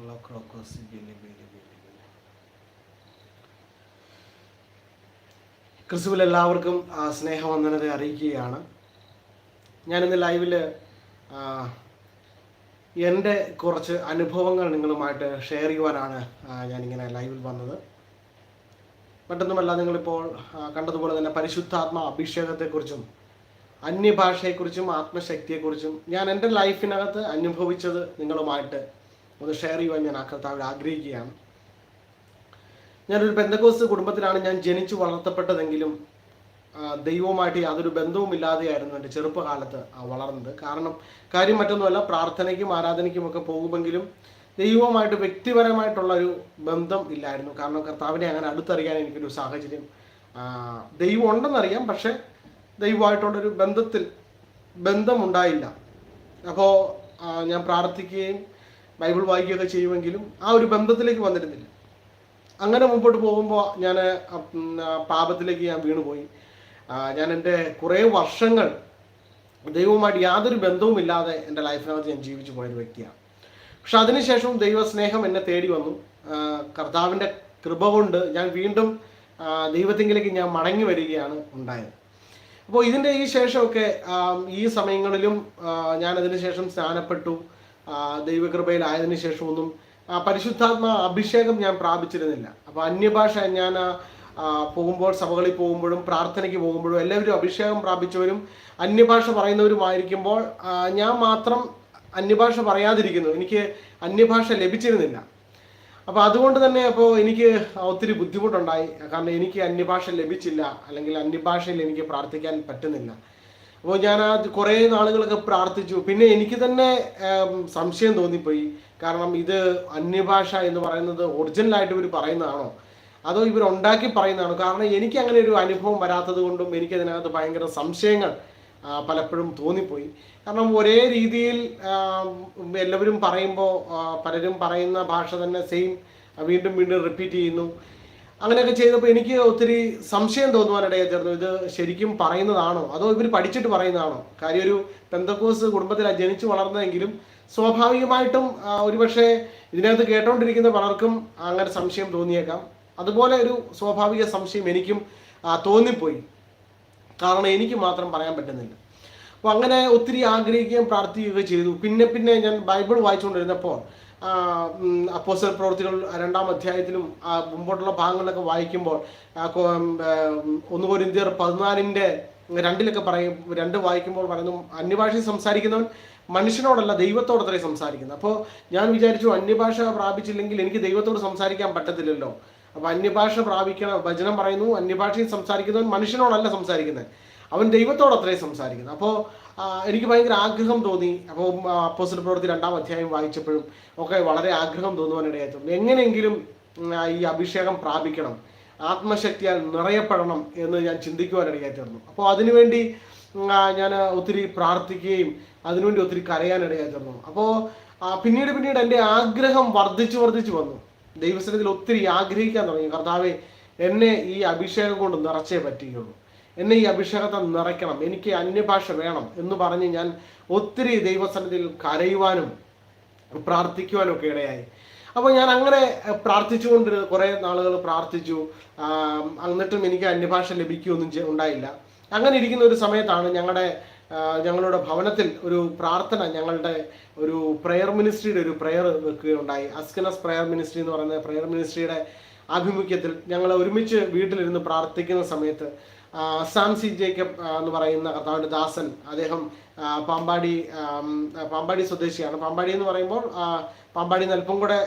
ബിലി ബിലി ബിലി ബിലി. ക്രിസ്തുവിൽ എല്ലാവർക്കും സ്നേഹവന്ദനത അറിയിക്കുകയാണ് ഞാനിന്ന് ലൈവിൽ എന്റെ കുറച്ച് അനുഭവങ്ങൾ നിങ്ങളുമായിട്ട് ഷെയർ ചെയ്യുവാനാണ് ഞാനിങ്ങനെ ലൈവിൽ വന്നത് മറ്റൊന്നുമല്ല നിങ്ങളിപ്പോൾ കണ്ടതുപോലെ തന്നെ പരിശുദ്ധാത്മ അഭിഷേകത്തെക്കുറിച്ചും അന്യഭാഷയെക്കുറിച്ചും ആത്മശക്തിയെക്കുറിച്ചും ഞാൻ എന്റെ ലൈഫിനകത്ത് അനുഭവിച്ചത് നിങ്ങളുമായിട്ട് ഒന്ന് ഷെയർ ചെയ്യുവാൻ ഞാൻ ആ കർത്താവിൽ ആഗ്രഹിക്കുകയാണ്. ഞാനൊരു ബന്ധകോസ് കുടുംബത്തിലാണ് ഞാൻ ജനിച്ചു വളർത്തപ്പെട്ടതെങ്കിലും ദൈവവുമായിട്ട് യാതൊരു ബന്ധവുമില്ലാതെയായിരുന്നു എന്റെ ചെറുപ്പകാലത്ത് വളർന്നത്. കാരണം കാര്യം മറ്റൊന്നുമല്ല പ്രാർത്ഥനയ്ക്കും ആരാധനയ്ക്കും ഒക്കെ പോകുമെങ്കിലും ദൈവവുമായിട്ട് വ്യക്തിപരമായിട്ടുള്ള ഒരു ബന്ധം ഇല്ലായിരുന്നു. കാരണം കർത്താവിനെ അങ്ങനെ അടുത്തറിയാൻ എനിക്കൊരു സാഹചര്യം ദൈവം ഉണ്ടെന്നറിയാം. പക്ഷേ ദൈവമായിട്ടുള്ളൊരു ബന്ധത്തിൽ ബന്ധമുണ്ടായില്ല. അപ്പോൾ ഞാൻ പ്രാർത്ഥിക്കുകയും ബൈബിൾ വായിക്കുകയൊക്കെ ചെയ്യുമെങ്കിലും ആ ഒരു ബന്ധത്തിലേക്ക് വന്നിരുന്നില്ല. അങ്ങനെ മുമ്പോട്ട് പോകുമ്പോൾ ഞാൻ പാപത്തിലേക്ക് ഞാൻ വീണുപോയി. ഞാൻ എന്റെ കുറേ വർഷങ്ങൾ ദൈവവുമായിട്ട് യാതൊരു ബന്ധവുമില്ലാതെ എന്റെ ലൈഫിനകത്ത് ഞാൻ ജീവിച്ചു പോയൊരു വ്യക്തിയാണ്. പക്ഷെ അതിനുശേഷം ദൈവസ്നേഹം എന്നെ തേടി വന്നു. കർത്താവിന്റെ കൃപ കൊണ്ട് ഞാൻ വീണ്ടും ദൈവത്തിങ്കിലേക്ക് ഞാൻ മടങ്ങി വരികയാണ് ഉണ്ടായത്. അപ്പോൾ ഇതിന്റെ ഈ ശേഷമൊക്കെ ഈ സമയങ്ങളിലും ഞാൻ അതിനുശേഷം സ്നാനപ്പെട്ടു. ദൈവകൃപയിലായതിനു ശേഷമൊന്നും പരിശുദ്ധാത്മ അഭിഷേകം ഞാൻ പ്രാപിച്ചിരുന്നില്ല. അപ്പോൾ അന്യഭാഷ ഞാൻ പോകുമ്പോൾ സഭകളിൽ പോകുമ്പോഴും പ്രാർത്ഥനയ്ക്ക് പോകുമ്പോഴും എല്ലാവരും അഭിഷേകം പ്രാപിച്ചവരും അന്യഭാഷ പറയുന്നവരുമായിരിക്കുമ്പോൾ ഞാൻ മാത്രം അന്യഭാഷ പറയാതിരിക്കുന്നു. എനിക്ക് അന്യഭാഷ ലഭിച്ചിരുന്നില്ല. അപ്പോൾ അതുകൊണ്ട് തന്നെ അപ്പോൾ എനിക്ക് ഒത്തിരി ബുദ്ധിമുട്ടുണ്ടായി. കാരണം എനിക്ക് അന്യഭാഷ ലഭിച്ചില്ല. അല്ലെങ്കിൽ അന്യഭാഷയിൽ എനിക്ക് പ്രാർത്ഥിക്കാൻ പറ്റുന്നില്ല. അപ്പോൾ ഞാൻ ആ കുറേ നാളുകളൊക്കെ പ്രാർത്ഥിച്ചു. പിന്നെ എനിക്ക് തന്നെ സംശയം തോന്നിപ്പോയി. കാരണം ഇത് അന്യഭാഷ എന്ന് പറയുന്നത് ഒറിജിനലായിട്ട് ഇവർ പറയുന്നതാണോ? അതോ ഇവർ ഉണ്ടാക്കി പറയുന്നതാണോ? കാരണം എനിക്ക് അങ്ങനെ ഒരു അനുഭവം വരാത്തത് കൊണ്ടും എനിക്കതിനകത്ത് ഭയങ്കര സംശയങ്ങൾ പലപ്പോഴും തോന്നിപ്പോയി. കാരണം ഒരേ രീതിയിൽ എല്ലാവരും പറയുമ്പോൾ പലരും പറയുന്ന ഭാഷ തന്നെ സെയിം വീണ്ടും വീണ്ടും റിപ്പീറ്റ് ചെയ്യുന്നു. അങ്ങനെയൊക്കെ ചെയ്തപ്പോൾ എനിക്ക് ഒത്തിരി സംശയം തോന്നുവാനിടയായി ചേർന്നു. ഇത് ശരിക്കും പറയുന്നതാണോ? അതോ ഇവർ പഠിച്ചിട്ട് പറയുന്നതാണോ? കാര്യം ഒരു പെന്തക്കോസ് കുടുംബത്തിലാണ് ജനിച്ചു വളർന്നതെങ്കിലും സ്വാഭാവികമായിട്ടും ഒരുപക്ഷെ ഇതിനകത്ത് കേട്ടോണ്ടിരിക്കുന്ന പലർക്കും അങ്ങനെ സംശയം തോന്നിയേക്കാം. അതുപോലെ ഒരു സ്വാഭാവിക സംശയം എനിക്കും തോന്നിപ്പോയി. കാരണം എനിക്ക് മാത്രം പറയാൻ പറ്റുന്നില്ല. അപ്പോൾ അങ്ങനെ ഒത്തിരി ആഗ്രഹിക്കുകയും പ്രാർത്ഥിക്കുകയും ചെയ്തു. പിന്നെ പിന്നെ ഞാൻ ബൈബിൾ വായിച്ചുകൊണ്ടിരുന്നപ്പോൾ അപ്പോസ്റ്റൽ പ്രവൃത്തികൾ രണ്ടാം അധ്യായത്തിലും മുമ്പോട്ടുള്ള ഭാഗങ്ങളിലൊക്കെ വായിക്കുമ്പോൾ ഒന്ന് കൊരിന്ത്യർ പതിനാലിന്റെ രണ്ടിലൊക്കെ പറയും രണ്ട് വായിക്കുമ്പോൾ പറയുന്നു അന്യഭാഷയിൽ സംസാരിക്കുന്നവൻ മനുഷ്യനോടല്ല ദൈവത്തോടത്രേ സംസാരിക്കുന്നത്. അപ്പോൾ ഞാൻ വിചാരിച്ചു അന്യഭാഷ പ്രാപിച്ചില്ലെങ്കിൽ എനിക്ക് ദൈവത്തോട് സംസാരിക്കാൻ പറ്റത്തില്ലല്ലോ. അപ്പോൾ അന്യഭാഷ പ്രാപിക്കണം വചനം പറയുന്നു അന്യഭാഷയിൽ സംസാരിക്കുന്നവൻ മനുഷ്യനോടല്ല സംസാരിക്കുന്നത്. അവൻ ദൈവത്തോടത്രേ സംസാരിക്കുന്നത് അപ്പോൾ എനിക്ക് ഭയങ്കര ആഗ്രഹം തോന്നി. അപ്പോൾ അപ്പോസിറ്റ് പ്രവൃത്തി രണ്ടാം അധ്യായം വായിച്ചപ്പോഴും ഒക്കെ വളരെ ആഗ്രഹം തോന്നുവാനിടയായി തോന്നി. എങ്ങനെയെങ്കിലും ഈ അഭിഷേകം പ്രാപിക്കണം. ആത്മശക്തിയാൽ നിറയപ്പെടണം എന്ന് ഞാൻ ചിന്തിക്കുവാനിടയായിത്തീർന്നു അപ്പോൾ അതിനുവേണ്ടി ഞാൻ ഒത്തിരി പ്രാർത്ഥിക്കുകയും അതിനുവേണ്ടി ഒത്തിരി കരയാനിടയായിത്തീർന്നു അപ്പോൾ പിന്നീട് പിന്നീട് എന്റെ ആഗ്രഹം വർദ്ധിച്ചു വർദ്ധിച്ചു വന്നു. ദൈവസ്ഥലത്തിൽ ഒത്തിരി ആഗ്രഹിക്കാൻ തുടങ്ങി. കർത്താവെ എന്നെ ഈ അഭിഷേകം കൊണ്ട് നിറച്ചേ പറ്റുകയുള്ളൂ. എന്നെ ഈ അഭിഷേകത്തെ നിറയ്ക്കണം എനിക്ക് അന്യഭാഷ വേണം എന്ന് പറഞ്ഞ് ഞാൻ ഒത്തിരി ദൈവസന്നിധിയിൽ കരയുവാനും പ്രാർത്ഥിക്കുവാനും ഒക്കെ ഇടയായി. അപ്പോൾ ഞാൻ അങ്ങനെ പ്രാർത്ഥിച്ചുകൊണ്ട് കുറേ നാളുകൾ പ്രാർത്ഥിച്ചു. എന്നിട്ടും എനിക്ക് അന്യഭാഷ ലഭിക്കുകയൊന്നും ഉണ്ടായില്ല. അങ്ങനെ ഇരിക്കുന്ന ഒരു സമയത്താണ് ഞങ്ങളുടെ ഞങ്ങളുടെ ഭവനത്തിൽ ഒരു പ്രാർത്ഥന ഞങ്ങളുടെ ഒരു പ്രെയർ മിനിസ്ട്രിയുടെ ഒരു പ്രെയർ വെക്കുകയുണ്ടായി. അസ്കനസ് പ്രെയർ മിനിസ്ട്രി എന്ന് പറയുന്ന പ്രെയർ മിനിസ്ട്രിയുടെ ആഭിമുഖ്യത്തിൽ ഞങ്ങൾ ഒരുമിച്ച് വീട്ടിലിരുന്ന് പ്രാർത്ഥിക്കുന്ന സമയത്ത് സാം സി ജേക്കബ് എന്ന് പറയുന്ന കർത്താവിന്റെ ദാസൻ അദ്ദേഹം പാമ്പാടി പാമ്പാടി സ്വദേശിയാണ്. പാമ്പാടി എന്ന് പറയുമ്പോൾ പാമ്പാടി നൽപ്പം കൂടെ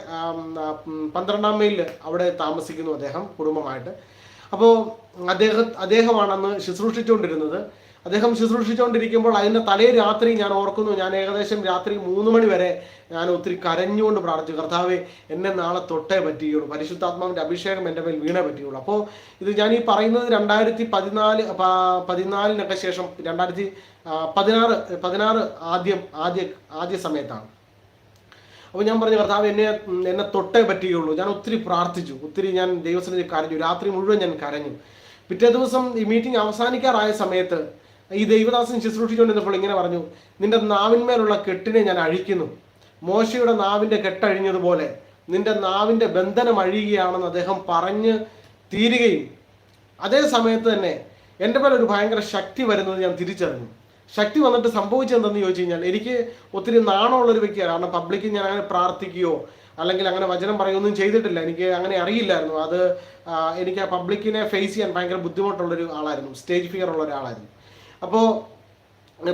പന്ത്രണ്ടാം മൈലിൽ അവിടെ താമസിക്കുന്നു അദ്ദേഹം കുടുംബമായിട്ട്. അപ്പോൾ അദ്ദേഹം അദ്ദേഹമാണെന്ന് ശുശ്രൂഷിച്ചുകൊണ്ടിരുന്നത്. അദ്ദേഹം ശുശ്രൂഷിച്ചുകൊണ്ടിരിക്കുമ്പോൾ അതിന്റെ തലേ രാത്രി ഞാൻ ഓർക്കുന്നു. ഞാൻ ഏകദേശം രാത്രി മൂന്ന് മണി വരെ ഞാൻ ഒത്തിരി കരഞ്ഞുകൊണ്ട് പ്രാർത്ഥിച്ചു. കർത്താവെ എന്നെ നാളെ തൊട്ടേ പറ്റുകയുള്ളൂ പരിശുദ്ധാത്മാവിന്റെ അഭിഷേകം എന്റെ മേൽ വീണേ പറ്റുകയുള്ളൂ അപ്പോൾ ഇത് ഞാൻ ഈ പറയുന്നത് രണ്ടായിരത്തി പതിനാല് പതിനാലിനൊക്കെ ശേഷം രണ്ടായിരത്തി പതിനാറ് പതിനാറ് ആദ്യം ആദ്യ ആദ്യ സമയത്താണ്. അപ്പോൾ ഞാൻ പറഞ്ഞു കർത്താവ് എന്നെ എന്നെ തൊട്ടേ പറ്റുകയുള്ളൂ ഞാൻ ഒത്തിരി പ്രാർത്ഥിച്ചു. ഒത്തിരി ഞാൻ ദൈവസന്നിധി കരഞ്ഞു. രാത്രി മുഴുവൻ ഞാൻ കരഞ്ഞു. പിറ്റേ ദിവസം ഈ മീറ്റിംഗ് അവസാനിക്കാറായ സമയത്ത് ഈ ദൈവദാസൻ ശുശ്രൂഷിച്ചുകൊണ്ടിരുന്നപ്പോൾ ഇങ്ങനെ പറഞ്ഞു നിന്റെ നാവിന്മേലുള്ള കെട്ടിനെ ഞാൻ അഴിക്കുന്നു. മോശയുടെ നാവിന്റെ കെട്ടഴിഞ്ഞതുപോലെ നിന്റെ നാവിന്റെ ബന്ധനം അഴിയുകയാണെന്ന് അദ്ദേഹം പറഞ്ഞ് തീരുകയും. അതേ സമയത്ത് തന്നെ എന്റെ മേലെ ഒരു ഭയങ്കര ശക്തി വരുന്നത് ഞാൻ തിരിച്ചറിഞ്ഞു. ശക്തി വന്നിട്ട് സംഭവിച്ചതെന്തെന്ന് ചോദിച്ചു കഴിഞ്ഞാൽ എനിക്ക് ഒത്തിരി നാണമുള്ളൊരു വ്യക്തിയാണ്. കാരണം പബ്ലിക്കിൽ ഞാൻ അങ്ങനെ പ്രാർത്ഥിക്കുകയോ അല്ലെങ്കിൽ അങ്ങനെ വചനം പറയുകയൊന്നും ചെയ്തിട്ടില്ല. എനിക്ക് അങ്ങനെ അറിയില്ലായിരുന്നു. അത് എനിക്ക് ആ പബ്ലിക്കിനെ ഫേസ് ചെയ്യാൻ ഭയങ്കര ബുദ്ധിമുട്ടുള്ളൊരു ആളായിരുന്നു. സ്റ്റേജ് ഫിയർ ഉള്ള ഒരാളായിരുന്നു. അപ്പോൾ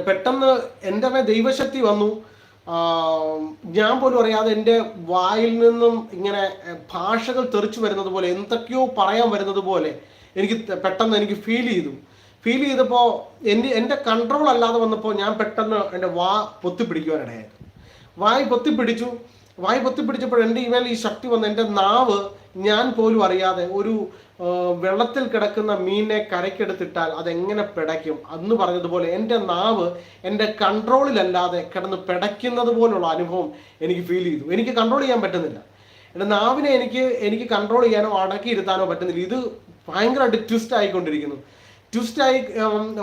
പെട്ടെന്ന് എന്റെ മേ ദൈവശക്തി വന്നു. ഞാൻ പോലും അറിയാതെ എന്റെ വായിൽ നിന്നും ഇങ്ങനെ ഭാഷകൾ തെറിച്ചു വരുന്നത് പോലെ എന്തൊക്കെയോ പറയാൻ വരുന്നത് പോലെ എനിക്ക് പെട്ടെന്ന് എനിക്ക് ഫീൽ ചെയ്തു. ഫീൽ ചെയ്തപ്പോൾ എന്റെ എന്റെ കൺട്രോൾ അല്ലാതെ വന്നപ്പോൾ ഞാൻ പെട്ടെന്ന് എന്റെ വാ പൊത്തിപ്പിടിക്കുവാനിടയായിരുന്നു വായി പൊത്തിപ്പിടിച്ചു. വായി പൊത്തിപ്പിടിച്ചപ്പോൾ എന്റെ ഇമേൽ ഈ ശക്തി വന്ന് എന്റെ നാവ് ഞാൻ പോലും അറിയാതെ ഒരു വെള്ളത്തിൽ കിടക്കുന്ന മീനിനെ കരയ്ക്കെടുത്തിട്ടാൽ അതെങ്ങനെ പിടയ്ക്കും? അന്ന് പറഞ്ഞതുപോലെ എന്റെ നാവ് എന്റെ കൺട്രോളിലല്ലാതെ കിടന്ന് പിടയ്ക്കുന്നത് പോലുള്ള അനുഭവം എനിക്ക് ഫീൽ ചെയ്തു. എനിക്ക് കൺട്രോൾ ചെയ്യാൻ പറ്റുന്നില്ല. എന്റെ നാവിനെ എനിക്ക് എനിക്ക് കൺട്രോൾ ചെയ്യാനോ അടക്കിയിരുത്താനോ പറ്റുന്നില്ല. ഇത് ഭയങ്കരമായിട്ട് ട്വിസ്റ്റ് ആയിക്കൊണ്ടിരിക്കുന്നു. ട്വിസ്റ്റായി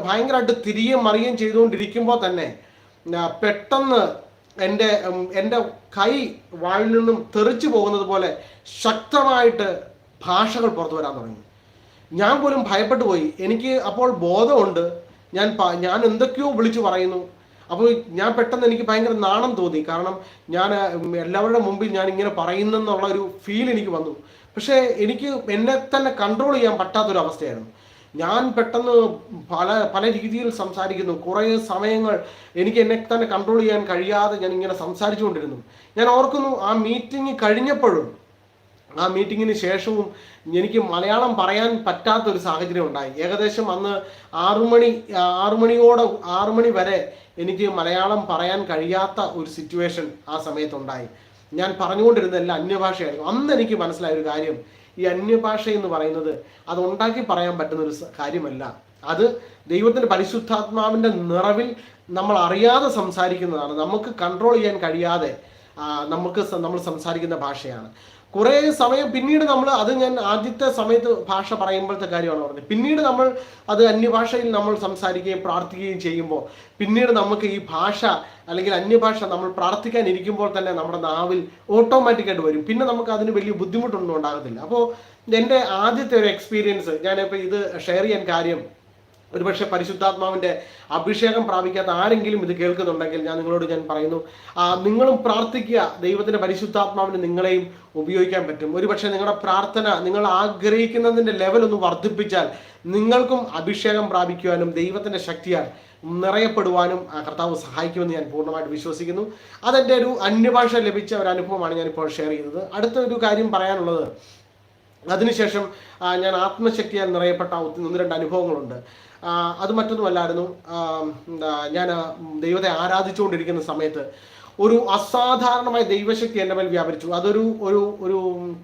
ഭയങ്കരമായിട്ട് തിരികെ മറിയുകയും ചെയ്തുകൊണ്ടിരിക്കുമ്പോൾ തന്നെ പെട്ടെന്ന് എന്റെ എന്റെ കൈ വായിൽ നിന്നും തെറിച്ചു പോകുന്നത് പോലെ ശക്തമായിട്ട് ഭാഷകൾ പുറത്തു വരാൻ തുടങ്ങി. ഞാൻ പോലും ഭയപ്പെട്ടു പോയി. എനിക്ക് അപ്പോൾ ബോധമുണ്ട്. ഞാൻ ഞാൻ എന്തൊക്കെയോ വിളിച്ചു പറയുന്നു. അപ്പോൾ ഞാൻ പെട്ടെന്ന് എനിക്ക് ഭയങ്കര നാണം തോന്നി. കാരണം ഞാൻ എല്ലാവരുടെ മുമ്പിൽ ഞാൻ ഇങ്ങനെ പറയുന്നെന്നുള്ള ഒരു ഫീൽ എനിക്ക് വന്നു. പക്ഷേ എനിക്ക് എന്നെ തന്നെ കൺട്രോൾ ചെയ്യാൻ പറ്റാത്തൊരു അവസ്ഥയായിരുന്നു ഞാൻ പെട്ടെന്ന് പല പല രീതിയിൽ സംസാരിക്കുന്നു. കുറേ സമയങ്ങൾ എനിക്ക് എന്നെ തന്നെ കൺട്രോൾ ചെയ്യാൻ കഴിയാതെ ഞാൻ ഇങ്ങനെ സംസാരിച്ചുകൊണ്ടിരുന്നു. ഞാൻ ഓർക്കുന്നു ആ മീറ്റിംഗ് കഴിഞ്ഞപ്പോഴും ആ മീറ്റിങ്ങിന് ശേഷവും എനിക്ക് മലയാളം പറയാൻ പറ്റാത്തൊരു സാഹചര്യം ഉണ്ടായി. ഏകദേശം അന്ന് ആറുമണി ആറുമണിയോടെ ആറുമണി വരെ എനിക്ക് മലയാളം പറയാൻ കഴിയാത്ത ഒരു സിറ്റുവേഷൻ ആ സമയത്തുണ്ടായി. ഞാൻ പറഞ്ഞുകൊണ്ടിരുന്നതെല്ലാം അന്യഭാഷയായിരുന്നു. അന്ന് എനിക്ക് മനസ്സിലായ ഒരു കാര്യം ഈ അന്യഭാഷ എന്ന് പറയുന്നത് അത് ഉണ്ടാക്കി പറയാൻ പറ്റുന്ന ഒരു കാര്യമല്ല. അത് ദൈവത്തിന്റെ പരിശുദ്ധാത്മാവിന്റെ നിറവിൽ നമ്മൾ അറിയാതെ സംസാരിക്കുന്നതാണ്. നമുക്ക് കൺട്രോൾ ചെയ്യാൻ കഴിയാതെ നമുക്ക് നമ്മൾ സംസാരിക്കുന്ന ഭാഷയാണ്. കുറേ സമയം പിന്നീട് നമ്മൾ അത് ഞാൻ ആദ്യത്തെ സമയത്ത് ഭാഷ പറയുമ്പോഴത്തെ കാര്യമാണ് പറഞ്ഞത്. പിന്നീട് നമ്മൾ അത് അന്യഭാഷയിൽ നമ്മൾ സംസാരിക്കുകയും പ്രാർത്ഥിക്കുകയും ചെയ്യുമ്പോൾ പിന്നീട് നമുക്ക് ഈ ഭാഷ അല്ലെങ്കിൽ അന്യഭാഷ നമ്മൾ പ്രാർത്ഥിക്കാൻ ഇരിക്കുമ്പോൾ തന്നെ നമ്മുടെ നാവിൽ ഓട്ടോമാറ്റിക്കായിട്ട് വരും. പിന്നെ നമുക്ക് അതിന് വലിയ ബുദ്ധിമുട്ടൊന്നും ഉണ്ടാകത്തില്ല. അപ്പോൾ എന്റെ ആദ്യത്തെ ഒരു എക്സ്പീരിയൻസ് ഞാനിപ്പോൾ ഇത് ഷെയർ ചെയ്യാൻ കാര്യം ഒരുപക്ഷെ പരിശുദ്ധാത്മാവിന്റെ അഭിഷേകം പ്രാപിക്കാത്ത ആരെങ്കിലും ഇത് കേൾക്കുന്നുണ്ടെങ്കിൽ ഞാൻ നിങ്ങളോട് ഞാൻ പറയുന്നു നിങ്ങളും പ്രാർത്ഥിക്കുക ദൈവത്തിന്റെ പരിശുദ്ധാത്മാവിന് നിങ്ങളെയും ഉപയോഗിക്കാൻ പറ്റും. ഒരുപക്ഷെ നിങ്ങളുടെ പ്രാർത്ഥന നിങ്ങൾ ആഗ്രഹിക്കുന്നതിന്റെ ലെവൽ ഒന്ന് വർദ്ധിപ്പിച്ചാൽ നിങ്ങൾക്കും അഭിഷേകം പ്രാപിക്കുവാനും ദൈവത്തിന്റെ ശക്തിയാൽ നിറയപ്പെടുവാനും കർത്താവ് സഹായിക്കുമെന്ന് ഞാൻ പൂർണമായിട്ട് വിശ്വസിക്കുന്നു. അതെന്റെ ഒരു അന്യഭാഷ ലഭിച്ച ഒരു അനുഭവമാണ് ഞാനിപ്പോൾ ഷെയർ ചെയ്യുന്നത്. അടുത്ത ഒരു കാര്യം പറയാനുള്ളത് അതിനുശേഷം ഞാൻ ആത്മശക്തിയാൽ നിറയപ്പെട്ട ഒന്ന് രണ്ട് അനുഭവങ്ങളുണ്ട്. അത് മറ്റൊന്നുമല്ലായിരുന്നു. ഞാൻ ദൈവത്തെ ആരാധിച്ചുകൊണ്ടിരിക്കുന്ന സമയത്ത് ഒരു അസാധാരണമായ ദൈവശക്തി എന്റെ മേൽ വ്യാപരിച്ചു. അതൊരു ഒരു ഒരു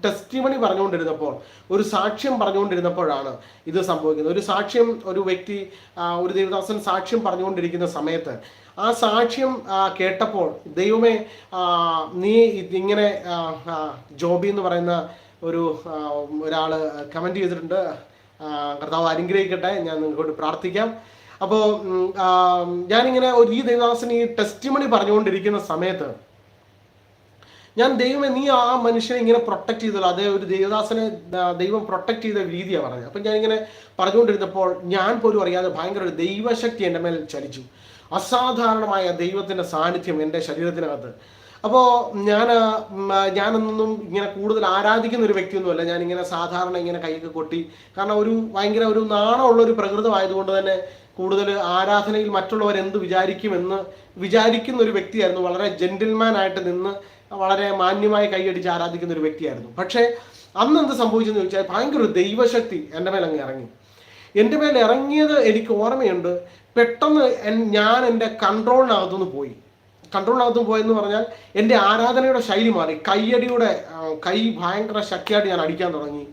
ടെസ്റ്റിമണി പറഞ്ഞുകൊണ്ടിരുന്നപ്പോൾ ഒരു സാക്ഷ്യം പറഞ്ഞുകൊണ്ടിരുന്നപ്പോഴാണ് ഇത് സംഭവിക്കുന്നത്. ഒരു സാക്ഷ്യം ഒരു വ്യക്തി ഒരു ദൈവദാസൻ സാക്ഷ്യം പറഞ്ഞുകൊണ്ടിരിക്കുന്ന സമയത്ത് ആ സാക്ഷ്യം കേട്ടപ്പോൾ ദൈവമേ നീ ആ, ജോബി എന്ന് പറയുന്ന ഒരു ഒരാൾ കമന്റ് ചെയ്തിട്ടുണ്ട്. കർത്താവ് അനുഗ്രഹിക്കട്ടെ. ഞാൻ നിങ്ങൾക്കോട്ട് പ്രാർത്ഥിക്കാം. അപ്പോൾ ഞാനിങ്ങനെ ഒരു ഈ ദൈവദാസൻ ഈ ടെസ്റ്റിമണി പറഞ്ഞുകൊണ്ടിരിക്കുന്ന സമയത്ത് ഞാൻ ദൈവമേ നീ ആ മനുഷ്യനെ ഇങ്ങനെ പ്രൊട്ടക്ട് ചെയ്തല്ലോ. അതേ ഒരു ദേവദാസനെ ദൈവം പ്രൊട്ടക്ട് ചെയ്ത രീതിയാണ് പറഞ്ഞത്. അപ്പം ഞാനിങ്ങനെ പറഞ്ഞുകൊണ്ടിരുന്നപ്പോൾ ഞാൻ പോലും അറിയാതെ ഭയങ്കര ഒരു ദൈവശക്തി എന്റെ മേൽ ചലിച്ചു. അസാധാരണമായ ദൈവത്തിന്റെ സാന്നിധ്യം എന്റെ ശരീരത്തിനകത്ത്. അപ്പോൾ ഞാൻ ഞാനൊന്നും ഇങ്ങനെ കൂടുതൽ ആരാധിക്കുന്ന ഒരു വ്യക്തിയൊന്നുമല്ല. ഇങ്ങനെ സാധാരണ ഇങ്ങനെ കൈയൊക്കെ കൊട്ടി കാരണം ഒരു ഭയങ്കര ഒരു നാണമുള്ള ഒരു പ്രകൃതമായതുകൊണ്ട് തന്നെ കൂടുതൽ ആരാധനയിൽ മറ്റുള്ളവർ എന്ത് വിചാരിക്കുമെന്ന് വിചാരിക്കുന്ന ഒരു വ്യക്തിയായിരുന്നു. വളരെ ജെന്റിൽമാൻ ആയിട്ട് നിന്ന് വളരെ മാന്യമായി കൈയടിച്ച് ആരാധിക്കുന്ന ഒരു വ്യക്തിയായിരുന്നു. പക്ഷേ അന്ന് എന്ത് സംഭവിച്ചെന്ന് ചോദിച്ചാൽ ഭയങ്കര ഒരു ദൈവശക്തി എന്റെ മേൽ അങ്ങ് ഇറങ്ങി. എന്റെ മേൽ ഇറങ്ങിയത് എനിക്ക് ഓർമ്മയുണ്ട്. പെട്ടെന്ന് ഞാൻ എന്റെ കൺട്രോളിനകത്തുനിന്ന് പോയി. കൺട്രോളിനകത്തും പോയെന്ന് പറഞ്ഞാൽ എന്റെ ആരാധനയുടെ ശൈലി മാറി. കയ്യടിയുടെ കൈ ഭയങ്കര ശക്തിയായിട്ട് ഞാൻ അടിക്കാൻ തുടങ്ങി.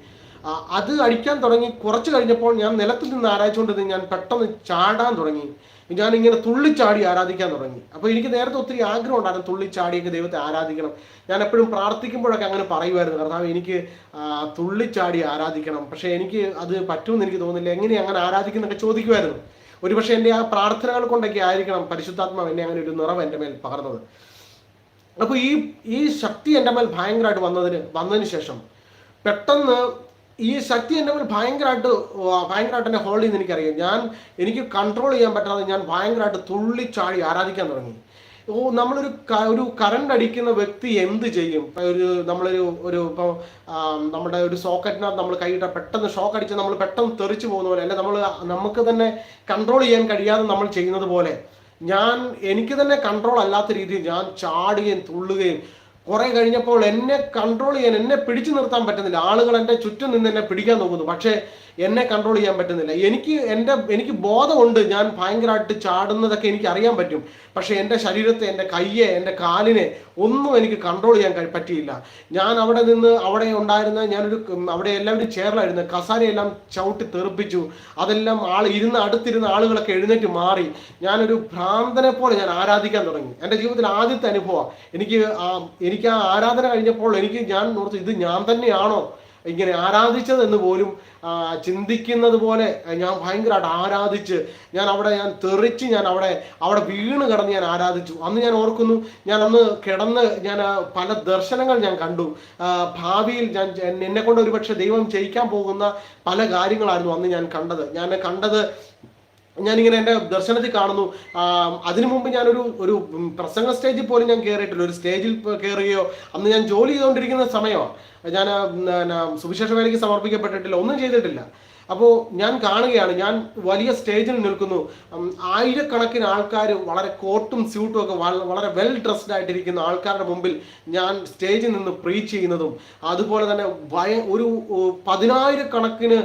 അത് അടിക്കാൻ തുടങ്ങി കുറച്ച് കഴിഞ്ഞപ്പോൾ ഞാൻ നിലത്തിൽ നിന്ന് ആരാധിച്ചുകൊണ്ടിരുന്ന് ഞാൻ പെട്ടെന്ന് ചാടാൻ തുടങ്ങി. ഞാൻ ഇങ്ങനെ തുള്ളിച്ചാടി ആരാധിക്കാൻ തുടങ്ങി. അപ്പോൾ എനിക്ക് നേരത്തെ ഒത്തിരി ആഗ്രഹം ഉണ്ടായിരുന്നു തുള്ളിച്ചാടിയൊക്കെ ദൈവത്തെ ആരാധിക്കണം. ഞാൻ എപ്പോഴും പ്രാർത്ഥിക്കുമ്പോഴൊക്കെ അങ്ങനെ പറയുമായിരുന്നു കർത്താവ് എനിക്ക് തുള്ളിച്ചാടി ആരാധിക്കണം. പക്ഷേ എനിക്ക് അത് പറ്റുമെന്ന് എനിക്ക് തോന്നുന്നില്ല. എങ്ങനെ അങ്ങനെ ആരാധിക്കുന്നൊക്കെ ചോദിക്കുമായിരുന്നു. ഒരുപക്ഷെ എന്റെ ആ പ്രാർത്ഥനകൾ കൊണ്ടൊക്കെ ആയിരിക്കണം പരിശുദ്ധാത്മാവ് എന്നെ അങ്ങനെ ഒരു നിറവ് എന്റെ മേൽ പകർന്നത്. അപ്പോൾ ഈ ഈ ശക്തി എന്റെ മേൽ ഭയങ്കരമായിട്ട് വന്നതിന് വന്നതിന് ശേഷം പെട്ടെന്ന് ഈ ശക്തി എന്റെ മേൽ ഭയങ്കരമായിട്ട് ഭയങ്കരമായിട്ട് എന്നെ ഹോൾഡ് ചെയ്യുന്ന എനിക്കറിയാം. ഞാൻ എനിക്ക് കൺട്രോൾ ചെയ്യാൻ പറ്റാതെ ഞാൻ ഭയങ്കരമായിട്ട് തുള്ളിച്ചാടി ആരാധിക്കാൻ തുടങ്ങി. നമ്മളൊരു ഒരു കറണ്ട് അടിക്കുന്ന വ്യക്തി എന്ത് ചെയ്യും? ഒരു നമ്മളൊരു ഒരു ഇപ്പോൾ നമ്മുടെ ഒരു സോക്കറ്റിനകത്ത് നമ്മൾ കൈയിട്ട പെട്ടെന്ന് ഷോക്ക് അടിച്ച് നമ്മൾ പെട്ടെന്ന് തെറിച്ചു പോകുന്ന പോലെ അല്ലെ നമ്മൾ നമുക്ക് തന്നെ കൺട്രോൾ ചെയ്യാൻ കഴിയാതെ നമ്മൾ ചെയ്യുന്നത് പോലെ ഞാൻ എനിക്ക് തന്നെ കൺട്രോൾ അല്ലാത്ത രീതിയിൽ ഞാൻ ചാടുകയും തുള്ളുകയും കുറെ കഴിഞ്ഞപ്പോൾ എന്നെ കൺട്രോൾ ചെയ്യാൻ എന്നെ പിടിച്ചു നിർത്താൻ പറ്റുന്നില്ല. ആളുകൾ എന്റെ ചുറ്റും നിന്ന് എന്നെ പിടിക്കാൻ നോക്കുന്നു. പക്ഷേ എന്നെ കൺട്രോൾ ചെയ്യാൻ പറ്റുന്നില്ല. എനിക്ക് എന്റെ എനിക്ക് ബോധമുണ്ട്. ഞാൻ ഭയങ്കരമായിട്ട് ചാടുന്നതൊക്കെ എനിക്ക് അറിയാൻ പറ്റും. പക്ഷേ എന്റെ ശരീരത്തെ എന്റെ കയ്യെ എന്റെ കാലിനെ ഒന്നും എനിക്ക് കൺട്രോൾ ചെയ്യാൻ പറ്റിയില്ല. ഞാൻ അവിടെ നിന്ന് അവിടെ ഉണ്ടായിരുന്ന ഞാനൊരു അവിടെ എല്ലാവരും ചേർന്നായിരുന്നു. കസാരയെല്ലാം ചവിട്ടി തെറിപ്പിച്ചു. അതെല്ലാം ആൾ ഇരുന്ന് അടുത്തിരുന്ന ആളുകളൊക്കെ എഴുന്നേറ്റ് മാറി. ഞാനൊരു ഭ്രാന്തനെ പോലെ ഞാൻ ആരാധിക്കാൻ തുടങ്ങി. എന്റെ ജീവിതത്തിൽ ആദ്യത്തെ അനുഭവം. എനിക്ക് എനിക്ക് ആ ആരാധന കഴിഞ്ഞപ്പോൾ എനിക്ക് ഞാൻ ഓർത്തു ഇത് ഞാൻ തന്നെയാണോ? ഇങ്ങനെ ആരാധിച്ചത് എന്ന് പോലും ചിന്തിക്കുന്നത് പോലെ ഞാൻ ഭയങ്കരമായിട്ട് ആരാധിച്ച് ഞാൻ അവിടെ ഞാൻ തെറിച്ച് ഞാൻ അവിടെ അവിടെ വീണ് കിടന്ന് ഞാൻ ആരാധിച്ചു. അന്ന് ഞാൻ ഓർക്കുന്നു ഞാൻ അന്ന് കിടന്ന് ഞാൻ പല ദർശനങ്ങൾ ഞാൻ കണ്ടു. ഭാവിയിൽ ഞാൻ എന്നെ കൊണ്ട് ഒരുപക്ഷെ ദൈവം ചെയ്യിക്കാൻ പോകുന്ന പല കാര്യങ്ങളായിരുന്നു അന്ന് ഞാൻ കണ്ടത്. ഞാൻ കണ്ടത് ഞാനിങ്ങനെ എന്റെ ദർശനത്തിൽ കാണുന്നു. അതിനു മുമ്പ് ഞാനൊരു ഒരു പ്രസംഗ സ്റ്റേജിൽ പോലും ഞാൻ കയറിയിട്ടില്ല ഒരു സ്റ്റേജിൽ കയറുകയോ അന്ന് ഞാൻ ജോലി ചെയ്തുകൊണ്ടിരിക്കുന്ന സമയമാണ് ഞാൻ സുവിശേഷ വേലയ്ക്ക് സമർപ്പിക്കപ്പെട്ടിട്ടില്ല. ഒന്നും ചെയ്തിട്ടില്ല. അപ്പോൾ ഞാൻ കാണുകയാണ് ഞാൻ വലിയ സ്റ്റേജിൽ നിൽക്കുന്നു. ആയിരക്കണക്കിന് ആൾക്കാർ വളരെ കോട്ടും സ്യൂട്ടും ഒക്കെ വളരെ വെൽ ഡ്രസ്ഡ് ആയിട്ടിരിക്കുന്ന ആൾക്കാരുടെ മുമ്പിൽ ഞാൻ സ്റ്റേജിൽ നിന്ന് പ്രീച്ച് ചെയ്യുന്നതും അതുപോലെ തന്നെ ഭയ ഒരു പതിനായിരക്കണക്കിന്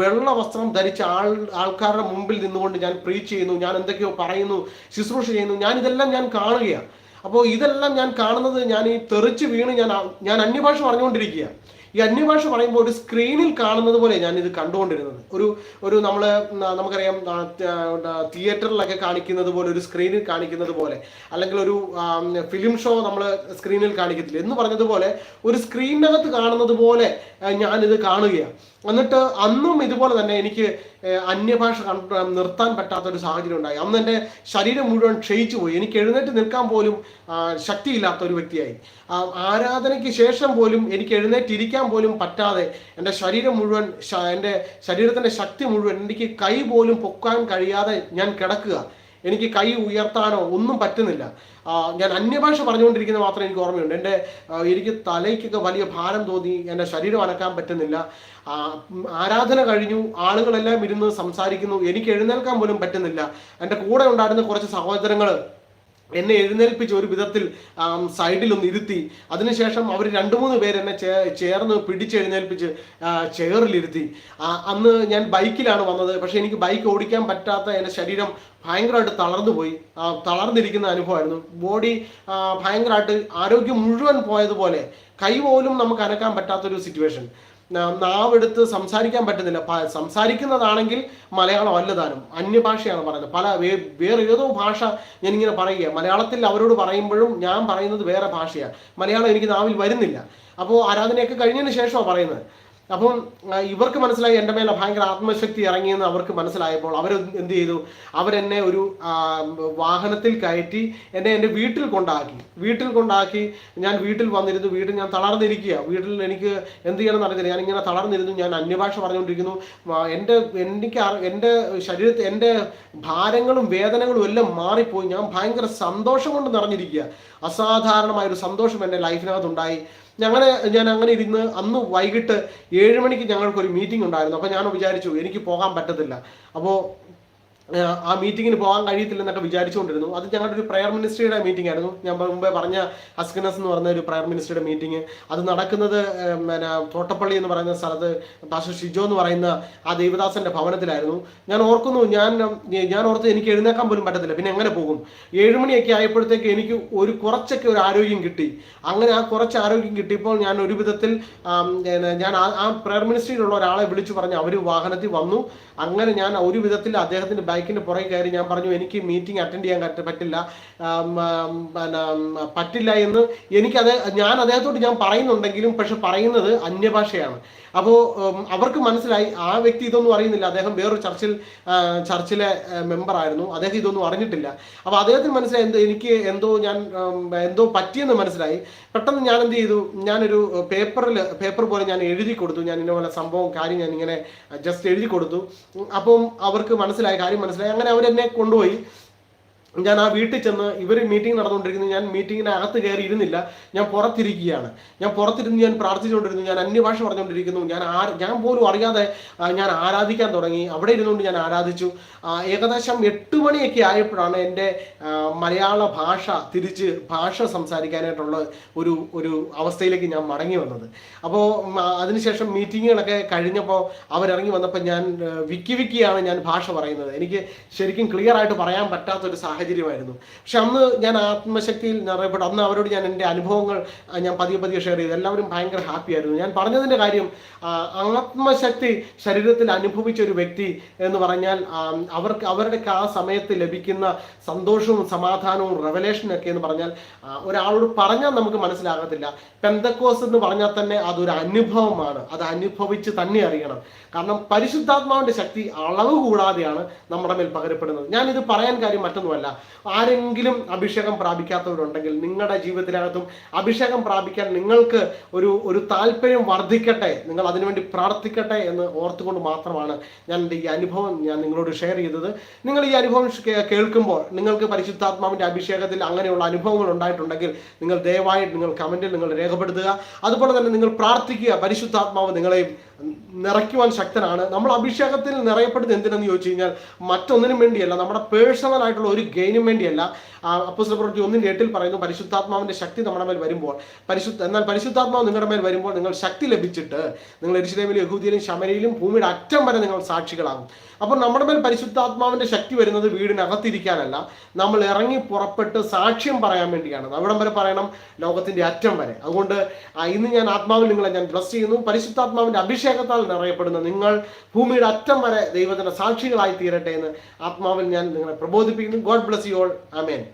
വെള്ള വസ്ത്രം ധരിച്ച ആൾ ആൾക്കാരുടെ മുമ്പിൽ നിന്നുകൊണ്ട് ഞാൻ പ്രീച്ച് ചെയ്യുന്നു ഞാൻ എന്തൊക്കെയോ പറയുന്നു ശുശ്രൂഷ ചെയ്യുന്നു ഞാൻ ഇതെല്ലാം ഞാൻ കാണുകയാണ്. അപ്പോൾ ഇതെല്ലാം ഞാൻ കാണുന്നത് ഞാൻ ഈ തെറിച്ച് വീണ് ഞാൻ ഞാൻ അന്യഭാഷ പറഞ്ഞുകൊണ്ടിരിക്കുക ഈ അന്യഭാഷ പറയുമ്പോൾ ഒരു സ്ക്രീനിൽ കാണുന്നത് പോലെ ഞാൻ ഇത് കണ്ടുകൊണ്ടിരുന്നത്. ഒരു ഒരു നമ്മൾ നമുക്കറിയാം തിയേറ്ററിലൊക്കെ കാണിക്കുന്നത് പോലെ ഒരു സ്ക്രീനിൽ കാണിക്കുന്നത് പോലെ അല്ലെങ്കിൽ ഒരു ഫിലിം ഷോ നമ്മൾ സ്ക്രീനിൽ കാണിക്കത്തില്ല. എന്ന് പറഞ്ഞതുപോലെ ഒരു സ്ക്രീനിനകത്ത് കാണുന്നത് പോലെ ഞാനിത് കാണുകയാണ്. എന്നിട്ട് അന്നും ഇതുപോലെ തന്നെ എനിക്ക് അന്യഭാഷ നിർത്താൻ പറ്റാത്ത ഒരു സാഹചര്യം ഉണ്ടായി. അന്ന് എന്റെ ശരീരം മുഴുവൻ ക്ഷയിച്ചു പോയി. എനിക്ക് എഴുന്നേറ്റ് നിൽക്കാൻ പോലും ശക്തിയില്ലാത്ത ഒരു വ്യക്തിയായി. ആരാധനയ്ക്ക് ശേഷം പോലും എനിക്ക് എഴുന്നേറ്റിരിക്കാൻ പോലും പറ്റാതെ എന്റെ ശരീരം മുഴുവൻ എന്റെ ശരീരത്തിന്റെ ശക്തി മുഴുവൻ എനിക്ക് കൈ പോലും പൊക്കാൻ കഴിയാതെ ഞാൻ കിടക്കുക. എനിക്ക് കൈ ഉയർത്താനോ ഒന്നും പറ്റുന്നില്ല. ഞാൻ അന്യഭാഷ പറഞ്ഞുകൊണ്ടിരിക്കുന്നത് മാത്രമേ എനിക്ക് ഓർമ്മയുണ്ട്. എന്റെ എനിക്ക് തലയ്ക്കൊക്കെ വലിയ ഭാരം തോന്നി എന്റെ ശരീരം അനക്കാൻ പറ്റുന്നില്ല. ആരാധന കഴിഞ്ഞു ആളുകളെല്ലാം ഇരുന്ന് സംസാരിക്കുന്നു. എനിക്ക് എഴുന്നേൽക്കാൻ പോലും പറ്റുന്നില്ല. എന്റെ കൂടെ ഉണ്ടായിരുന്ന കുറച്ച് സഹോദരങ്ങൾ എന്നെ എഴുന്നേൽപ്പിച്ച് ഒരു വിധത്തിൽ സൈഡിലൊന്ന് ഇരുത്തി. അതിനുശേഷം അവർ രണ്ട് മൂന്ന് പേര് എന്നെ ചേർന്ന് പിടിച്ചെഴുന്നേൽപ്പിച്ച് ചെയറിലിരുത്തി അന്ന് ഞാൻ ബൈക്കിലാണ് വന്നത്. പക്ഷെ എനിക്ക് ബൈക്ക് ഓടിക്കാൻ പറ്റാത്ത എന്റെ ശരീരം ഭയങ്കരമായിട്ട് തളർന്നു പോയി. തളർന്നിരിക്കുന്ന അനുഭവമായിരുന്നു. ബോഡി ഭയങ്കരമായിട്ട് ആരോഗ്യം മുഴുവൻ പോയതുപോലെ കൈ പോലും നമുക്ക് അനക്കാൻ പറ്റാത്തൊരു സിറ്റുവേഷൻ നാവെടുത്ത് സംസാരിക്കാൻ പറ്റുന്നില്ല. സംസാരിക്കുന്നതാണെങ്കിൽ മലയാളം അല്ലതാനും അന്യഭാഷയാണ് പറയുന്നത്. പല വേറെ ഏതോ ഭാഷ ഞാനിങ്ങനെ പറയുക മലയാളത്തിൽ അവരോട് പറയുമ്പോഴും ഞാൻ പറയുന്നത് വേറെ ഭാഷയാണ് മലയാളം എനിക്ക് നാവിൽ വരുന്നില്ല. അപ്പോൾ ആരാധനയൊക്കെ കഴിഞ്ഞതിന് ശേഷമാണ് പറയുന്നത്. അപ്പം ഇവർക്ക് മനസ്സിലായി എന്റെ മേലെ ഭയങ്കര ആത്മശക്തി ഇറങ്ങിയെന്ന് അവർക്ക് മനസ്സിലായപ്പോൾ അവർ എന്ത് ചെയ്തു? അവരെന്നെ ഒരു വാഹനത്തിൽ കയറ്റി എന്നെ എന്റെ വീട്ടിൽ കൊണ്ടാക്കി. വീട്ടിൽ കൊണ്ടാക്കി ഞാൻ വീട്ടിൽ വന്നിരുന്നു. വീട്ടിൽ ഞാൻ തളർന്നിരിക്കുക വീട്ടിൽ എനിക്ക് എന്ത് ചെയ്യണം എന്നറിയില്ല ഞാൻ ഇങ്ങനെ തളർന്നിരുന്നു. ഞാൻ അന്യഭാഷ പറഞ്ഞുകൊണ്ടിരിക്കുന്നു. എന്റെ എനിക്ക് എന്റെ ശരീരത്തിൽ എന്റെ ഭാരങ്ങളും വേദനകളും എല്ലാം മാറിപ്പോയി. ഞാൻ ഭയങ്കര സന്തോഷം കൊണ്ട് നിറഞ്ഞിരിക്കുക അസാധാരണമായ ഒരു സന്തോഷം എന്റെ ലൈഫിനകത്തുണ്ടായി ഞങ്ങളെ ഞാൻ അങ്ങനെ ഇരുന്ന് അന്ന് വൈകിട്ട് ഏഴ് മണിക്ക് ഞങ്ങൾക്ക് ഒരു മീറ്റിംഗ് ഉണ്ടായിരുന്നു. അപ്പോൾ ഞാൻ വിചാരിച്ചു എനിക്ക് പോകാൻ പറ്റത്തില്ല. അപ്പോൾ ആ മീറ്റിങ്ങിന് പോകാൻ കഴിയത്തില്ലെന്നൊക്കെ വിചാരിച്ചുകൊണ്ടിരുന്നു. അത് ഞങ്ങളുടെ ഒരു പ്രയർ മിനിസ്ട്രിയുടെ മീറ്റിംഗ് ആയിരുന്നു. ഞാൻ മുമ്പേ പറഞ്ഞ ഹസ്കിനസ് എന്ന് പറഞ്ഞ ഒരു പ്രയർ മിനിസ്ട്രിയുടെ മീറ്റിംഗ് അത് നടക്കുന്നത് പിന്നെ തോട്ടപ്പള്ളി എന്ന് പറയുന്ന സ്ഥലത്ത് പാസ്റ്റർ ഷിജോ എന്ന് പറയുന്ന ആ ദേവദാസന്റെ ഭവനത്തിലായിരുന്നു. ഞാൻ ഓർക്കുന്നു ഞാൻ ഞാൻ ഓർത്ത് എനിക്ക് എഴുന്നേക്കാൻ പോലും പറ്റത്തില്ല. പിന്നെ എങ്ങനെ പോകും? ഏഴുമണിയൊക്കെ ആയപ്പോഴത്തേക്ക് എനിക്ക് ഒരു കുറച്ചൊക്കെ ഒരു ആരോഗ്യം കിട്ടി. അങ്ങനെ ആ കുറച്ച് ആരോഗ്യം കിട്ടിയപ്പോൾ ഞാൻ ഒരു വിധത്തിൽ ഞാൻ ആ പ്രയർ മിനിസ്ട്രിയിലുള്ള ഒരാളെ വിളിച്ചു പറഞ്ഞു അവർ വാഹനത്തിൽ വന്നു. അങ്ങനെ ഞാൻ ഒരു വിധത്തിൽ അദ്ദേഹത്തിന്റെ ബൈക്കിന്റെ പുറകെ കയറി ഞാൻ പറഞ്ഞു എനിക്ക് മീറ്റിംഗ് അറ്റൻഡ് ചെയ്യാൻ പറ്റില്ല. പറ്റില്ല എന്ന് എനിക്ക് അതേ ഞാൻ അദ്ദേഹത്തോട് ഞാൻ പറയുന്നുണ്ടെങ്കിലും പക്ഷെ പറയുന്നത് അന്യഭാഷയാണ്. അപ്പോൾ അവർക്ക് മനസ്സിലായി ആ വ്യക്തി ഇതൊന്നും അറിയുന്നില്ല. അദ്ദേഹം വേറൊരു ചർച്ചിൽ ചർച്ചിലെ മെമ്പർ ആയിരുന്നു. അദ്ദേഹം ഇതൊന്നും അറിഞ്ഞിട്ടില്ല. അപ്പോൾ അദ്ദേഹത്തിന് മനസ്സിലായി എന്തോ എനിക്ക് എന്തോ ഞാൻ എന്തോ പറ്റിയെന്ന് മനസ്സിലായി. പെട്ടെന്ന് ഞാൻ എന്ത് ചെയ്തു? ഞാനൊരു പേപ്പറിൽ പേപ്പർ പോലെ ഞാൻ എഴുതി കൊടുത്തു. ഞാൻ ഇന്നപോലെ സംഭവം കാര്യം ഞാൻ ഇങ്ങനെ ജസ്റ്റ് എഴുതി കൊടുത്തു. അപ്പം അവർക്ക് മനസ്സിലായി കാര്യം മനസ്സിലായി. അങ്ങനെ അവരെന്നെ കൊണ്ടുപോയി. ഞാൻ ആ വീട്ടിൽ ചെന്ന് ഇവർ മീറ്റിംഗ് നടന്നുകൊണ്ടിരിക്കുന്നു. ഞാൻ മീറ്റിങ്ങിന് അകത്ത് കയറി ഇരുന്നില്ല ഞാൻ പുറത്തിരിക്കുകയാണ്. ഞാൻ പുറത്തിരുന്ന് ഞാൻ പ്രാർത്ഥിച്ചുകൊണ്ടിരുന്നു. ഞാൻ അന്യഭാഷ പറഞ്ഞുകൊണ്ടിരിക്കുന്നു. ഞാൻ ആ ഞാൻ പോലും അറിയാതെ ഞാൻ ആരാധിക്കാൻ തുടങ്ങി. അവിടെ ഇരുന്നുകൊണ്ട് ഞാൻ ആരാധിച്ചു. ഏകദേശം എട്ട് മണിയൊക്കെ ആയപ്പോഴാണ് എന്റെ മലയാള ഭാഷ തിരിച്ച് ഭാഷ സംസാരിക്കാനായിട്ടുള്ള ഒരു ഒരു അവസ്ഥയിലേക്ക് ഞാൻ മടങ്ങി വന്നത്. അപ്പോൾ അതിനുശേഷം മീറ്റിങ്ങുകളൊക്കെ കഴിഞ്ഞപ്പോൾ അവരിറങ്ങി വന്നപ്പോൾ ഞാൻ വിക്കി വിക്കിയാണ് ഞാൻ ഭാഷ പറയുന്നത്. എനിക്ക് ശരിക്കും ക്ലിയർ ആയിട്ട് പറയാൻ പറ്റാത്തൊരു സാഹചര്യമായിരുന്നു. പക്ഷെ അന്ന് ഞാൻ ആത്മശക്തിയിൽ നിറയപ്പെട്ടു അന്ന് അവരോട് ഞാൻ എന്റെ അനുഭവങ്ങൾ ഞാൻ പതിയെ പതിയെ ഷെയർ ചെയ്തു. എല്ലാവരും ഭയങ്കര ഹാപ്പി ആയിരുന്നു. ഞാൻ പറഞ്ഞതിന്റെ കാര്യം ആത്മശക്തി ശരീരത്തിൽ അനുഭവിച്ച ഒരു വ്യക്തി എന്ന് പറഞ്ഞാൽ അവർക്ക് അവരുടെ ആ സമയത്ത് ലഭിക്കുന്ന സന്തോഷവും സമാധാനവും റെവലേഷനും ഒക്കെ എന്ന് പറഞ്ഞാൽ ഒരാളോട് പറഞ്ഞാൽ നമുക്ക് മനസ്സിലാകത്തില്ല. പെന്തക്കോസ് എന്ന് പറഞ്ഞാൽ തന്നെ അതൊരു അനുഭവമാണ്. അത് അനുഭവിച്ച് തന്നെ അറിയണം. കാരണം പരിശുദ്ധാത്മാവിന്റെ ശക്തി അളവ് കൂടാതെയാണ് നമ്മുടെ മേൽ പകരപ്പെടുന്നത്. ഞാനിത് പറയാൻ കാര്യം മറ്റൊന്നുമല്ല. ആരെങ്കിലും അഭിഷേകം പ്രാപിക്കാത്തവരുണ്ടെങ്കിൽ നിങ്ങളുടെ ജീവിതത്തിനകത്തും അഭിഷേകം പ്രാപിക്കാൻ നിങ്ങൾക്ക് ഒരു ഒരു താല്പര്യം വർദ്ധിക്കട്ടെ നിങ്ങൾ അതിനുവേണ്ടി പ്രാർത്ഥിക്കട്ടെ എന്ന് ഓർത്തുകൊണ്ട് മാത്രമാണ് ഞാൻ എന്റെ ഈ അനുഭവം ഞാൻ നിങ്ങളോട് ഷെയർ ചെയ്തത്. നിങ്ങൾ ഈ അനുഭവം കേൾക്കുമ്പോൾ നിങ്ങൾക്ക് പരിശുദ്ധാത്മാവിന്റെ അഭിഷേകത്തിൽ അങ്ങനെയുള്ള അനുഭവങ്ങൾ ഉണ്ടായിട്ടുണ്ടെങ്കിൽ നിങ്ങൾ ദയവായി നിങ്ങൾ കമന്റിൽ നിങ്ങൾ രേഖപ്പെടുത്തുക. അതുപോലെ തന്നെ നിങ്ങൾ പ്രാർത്ഥിക്കുക പരിശുദ്ധാത്മാവ് നിങ്ങളെയും നിറയ്ക്കുവാൻ ശക്തനാണ്. നമ്മൾ അഭിഷേകത്തിൽ നിറയപ്പെടുന്നത് എന്തിനെന്ന് ചോദിച്ചു കഴിഞ്ഞാൽ മറ്റൊന്നിനും വേണ്ടിയല്ല. നമ്മുടെ പേഴ്സണൽ ആയിട്ടുള്ള ഒരു ഗെയിനും വേണ്ടിയല്ല. അപ്പോസ്തല പ്രവൃത്തി ഒന്നിന്റെ എട്ടിൽ പറയുന്നു പരിശുദ്ധാത്മാവിന്റെ ശക്തി നമ്മുടെ മേൽ വരുമ്പോൾ പരിശുദ്ധ എന്നാൽ പരിശുദ്ധാത്മാവ് നിങ്ങളുടെ മേൽ വരുമ്പോൾ നിങ്ങൾ ശക്തി ലഭിച്ചിട്ട് നിങ്ങൾ എരിശിലേമിലും യഹൂദിയിലും ശമരയിലും ഭൂമിയുടെ അറ്റം വരെ നിങ്ങൾ സാക്ഷികളാകും. അപ്പോൾ നമ്മുടെ മേൽ പരിശുദ്ധാത്മാവിന്റെ ശക്തി വരുന്നത് വീടിനകത്തിരിക്കാനല്ല നമ്മൾ ഇറങ്ങി പുറപ്പെട്ട് സാക്ഷ്യം പറയാൻ വേണ്ടിയാണ്. അവിടം വരെ പറയണം ലോകത്തിന്റെ അറ്റം വരെ. അതുകൊണ്ട് ഇന്ന് ഞാൻ ആത്മാവിൽ നിങ്ങളെ ഞാൻ ബ്ലസ് ചെയ്യുന്നു. പരിശുദ്ധാത്മാവിന്റെ അഭിഷേകത്താൽ നിറയപ്പെടുന്ന നിങ്ങൾ ഭൂമിയുടെ അറ്റം വരെ ദൈവത്തിന്റെ സാക്ഷികളായി തീരട്ടെ എന്ന് ആത്മാവിൽ ഞാൻ നിങ്ങളെ പ്രബോധിപ്പിക്കുന്നു. God bless you all amen